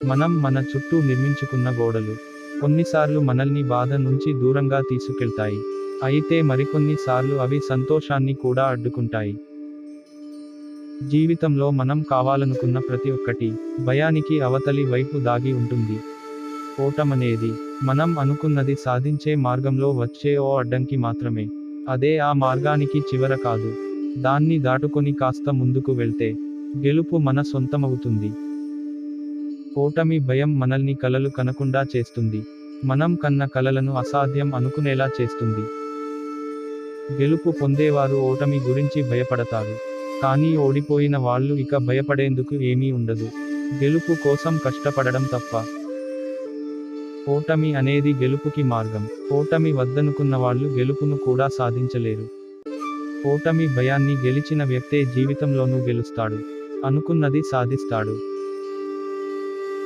మనం మన చుట్టూ నిర్మించుకున్న గోడలు కొన్నిసార్లు మనల్ని బాధ నుంచి దూరంగా తీసుకెళ్తాయి. అయితే మరికొన్ని సార్లు అవి సంతోషాన్ని కూడా అడ్డుకుంటాయి. జీవితంలో మనం కావాలనుకున్న ప్రతి ఒక్కటి భయానికి అవతలి వైపు దాగి ఉంటుంది. ఓటమనేది మనం అనుకున్నది సాధించే మార్గంలో వచ్చే ఓ అడ్డంకి మాత్రమే. అదే ఆ మార్గానికి చివర కాదు. దాన్ని దాటుకొని కాస్త ముందుకు వెళ్తే గెలుపు మన సొంతమవుతుంది. ఓటమి భయం మనల్ని కలలు కనకుండా చేస్తుంది. మనం కన్న కలలను అసాధ్యం అనుకునేలా చేస్తుంది. గెలుపు పొందేవారు ఓటమి గురించి భయపడతారు. కానీ ఓడిపోయిన వాళ్ళు ఇక భయపడేందుకు ఏమీ ఉండదు. గెలుపు కోసం కష్టపడడం తప్ప. ఓటమి అనేది గెలుపుకి మార్గం. ఓటమి వద్దనుకున్న వాళ్ళు గెలుపును కూడా సాధించలేరు. ఓటమి భయాన్ని గెలిచిన వ్యక్తే జీవితంలోనూ గెలుస్తాడు. అనుకున్నది సాధిస్తాడు.